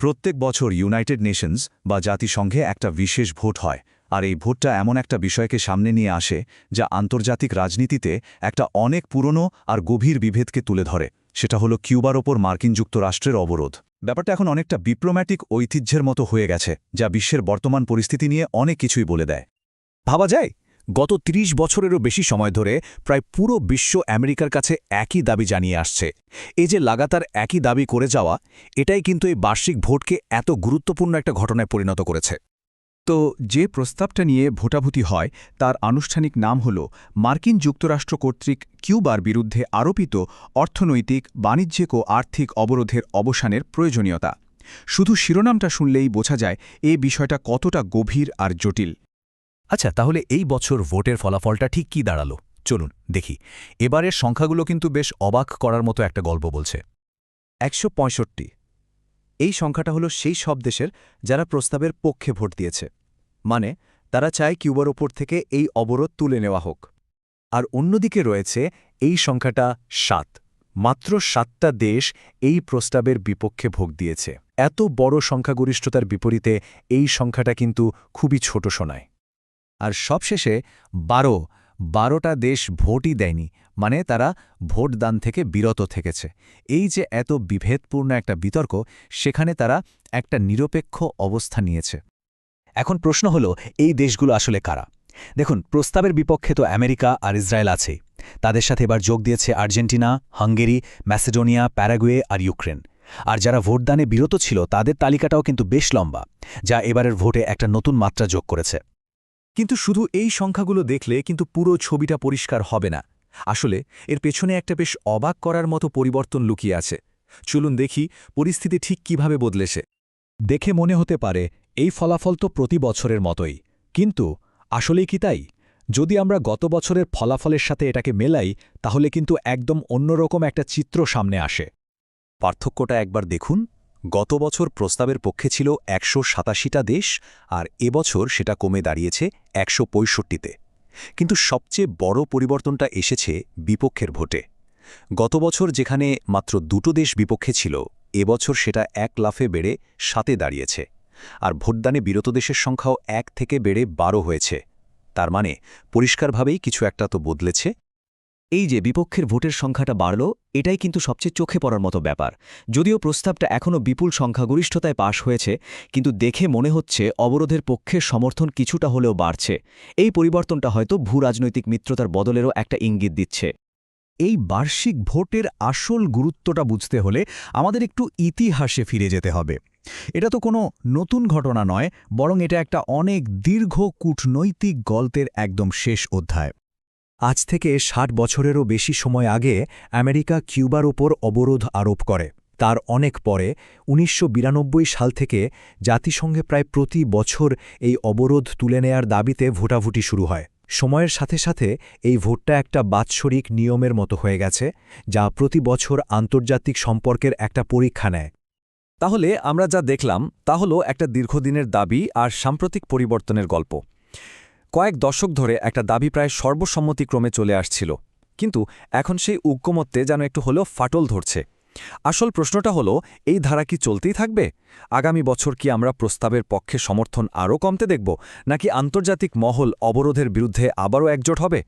প্রত্যেক বছর United Nations বা জাতিসংঘে একটা বিশেষ ভোট হয়, আর এই ভোটটা এমন একটা বিষয়কে সামনে নিয়ে আসে, যা আন্তর্জাতিক রাজনীতিতে একটা অনেক পুরনো আর গভীর বিভেদকে তুলে ধরে। সেটা হলো কিউবার ওপর মার্কিন যুক্তরাষ্ট্রের অবরোধ। ব্যাপারটা এখন অনেকটা ডিপ্লোম্যাটিক ঐতিহ্যের মতো হয়ে গেছে, যা বিশ্বের বর্তমান পরিস্থিতি নিয়ে অনেক কিছুই বলে দেয়। ভাবা যায় গত ৩০ বছরেরও বেশি সময় ধরে প্রায় পুরো বিশ্ব আমেরিকার কাছে একই দাবি জানিয়ে আসছে। এই যে লাগাতার একই দাবি করে যাওয়া, এটাই কিন্তু এই বার্ষিক ভোটকে এত গুরুত্বপূর্ণ একটা ঘটনায় পরিণত করেছে। তো যে প্রস্তাবটা নিয়ে ভোটাভুতি হয়, তার আনুষ্ঠানিক নাম হল মার্কিন যুক্তরাষ্ট্র কর্তৃক কিউবার বিরুদ্ধে আরোপিত অর্থনৈতিক, বাণিজ্যিক ও আর্থিক অবরোধের অবসানের প্রয়োজনীয়তা। শুধু শিরোনামটা শুনলেই বোঝা যায়, এ বিষয়টা কতটা গভীর আর জটিল। আচ্ছা তাহলে এই বছর ভোটের ফলাফলটা ঠিক কি দাঁড়াল? চলুন দেখি। এবারের সংখ্যাগুলো কিন্তু বেশ অবাক করার মতো একটা গল্প বলছে। একশো পঁয়ষট্টি। এই সংখ্যাটা হলো সেই সব দেশের যারা প্রস্তাবের পক্ষে ভোট দিয়েছে। মানে তারা চায় কিউবার ওপর থেকে এই অবরোধ তুলে নেওয়া হোক। আর অন্যদিকে রয়েছে এই সংখ্যাটা সাত। মাত্র সাতটা দেশ এই প্রস্তাবের বিপক্ষে ভোগ দিয়েছে। এত বড় সংখ্যাগরিষ্ঠতার বিপরীতে এই সংখ্যাটা কিন্তু খুবই ছোট শোনায়। আর সবশেষে বারো, বারোটা দেশ ভোটই দেয়নি মানে তারা ভোটদান থেকে বিরত থেকেছে। এই যে এত বিভেদপূর্ণ একটা বিতর্ক, সেখানে তারা একটা নিরপেক্ষ অবস্থা নিয়েছে। এখন প্রশ্ন হল, এই দেশগুলো আসলে কারা? দেখুন, প্রস্তাবের বিপক্ষে তো আমেরিকা আর ইসরায়েল আছেই। তাদের সাথে এবার যোগ দিয়েছে আর্জেন্টিনা, হাঙ্গেরি, ম্যাসেডোনিয়া, প্যারাগুয়ে আর ইউক্রেন। আর যারা ভোটদানে বিরত ছিল, তাদের তালিকাটাও কিন্তু বেশ লম্বা, যা এবারের ভোটে একটা নতুন মাত্রা যোগ করেছে। কিন্তু শুধু এই সংখ্যাগুলো দেখলে কিন্তু পুরো ছবিটা পরিষ্কার হবে না। আসলে, এর পেছনে একটা বেশ অবাক করার মতো পরিবর্তন লুকিয়ে আছে। চলুন দেখি পরিস্থিতি ঠিক কীভাবে বদলেছে। দেখে মনে হতে পারে, এই ফলাফল তো প্রতি বছরের মতোই। কিন্তু, আসলেই কি তাই? যদি আমরা গত বছরের ফলাফলের সাথে এটাকে মেলাই, তাহলে কিন্তু একদম অন্যরকম একটা চিত্র সামনে আসে। পার্থক্যটা একবার দেখুন। গত বছর প্রস্তাবের পক্ষে ছিল একশো সাতাশিটা দেশ আর এবছর সেটা কমে দাঁড়িয়েছে একশো পঁয়ষট্টিতে। কিন্তু সবচেয়ে বড় পরিবর্তনটা এসেছে বিপক্ষের ভোটে। গত বছর যেখানে মাত্র দুটো দেশ বিপক্ষে ছিল এবছর সেটা এক লাফে বেড়ে সাতে দাঁড়িয়েছে। আর ভোটদানে বিরত দেশের সংখ্যাও এক থেকে বেড়ে বারো হয়েছে। তার মানে পরিষ্কারভাবেই কিছু একটা তো বদলেছে। এই যে বিপক্ষের ভোটের সংখ্যাটা বাড়ল, এটাই কিন্তু সবচেয়ে চোখে পড়ার মতো ব্যাপার। যদিও প্রস্তাবটা এখনও বিপুল সংখ্যাগরিষ্ঠতায় পাশ হয়েছে, কিন্তু দেখে মনে হচ্ছে অবরোধের পক্ষে সমর্থন কিছুটা হলেও বাড়ছে। এই পরিবর্তনটা হয়তো ভূ রাজনৈতিক মিত্রতার বদলেরও একটা ইঙ্গিত দিচ্ছে। এই বার্ষিক ভোটের আসল গুরুত্বটা বুঝতে হলে আমাদের একটু ইতিহাসে ফিরে যেতে হবে। এটা তো কোনো নতুন ঘটনা নয়, বরং এটা একটা অনেক দীর্ঘ কূটনৈতিক গল্পের একদম শেষ অধ্যায়। আজ থেকে ষাট বছরেরও বেশি সময় আগে আমেরিকা কিউবার ওপর অবরোধ আরোপ করে। তার অনেক পরে, উনিশশো বিরানব্বই সাল থেকে জাতিসংঘে প্রায় প্রতি বছর এই অবরোধ তুলে নেয়ার দাবিতে ভোটাভুটি শুরু হয়। সময়ের সাথে সাথে এই ভোটটা একটা বাৎসরিক নিয়মের মতো হয়ে গেছে, যা প্রতি বছর আন্তর্জাতিক সম্পর্কের একটা পরীক্ষা নেয়। তাহলে আমরা যা দেখলাম, তা হলো একটা দীর্ঘদিনের দাবি আর সাম্প্রতিক পরিবর্তনের গল্প। কয়েক দশক ধরে একটা দাবি প্রায় সর্বসম্মতিক্রমে চলে আসছিল। কিন্তু এখন সেই ঐক্যমত্যে যেন একটু হলেও ফাটল ধরছে। আসল প্রশ্নটা হলো, এই ধারা কি চলতেই থাকবে? আগামী বছর কি আমরা প্রস্তাবের পক্ষে সমর্থন আরও কমতে দেখব? নাকি আন্তর্জাতিক মহল অবরোধের বিরুদ্ধে আবারও একজোট হবে?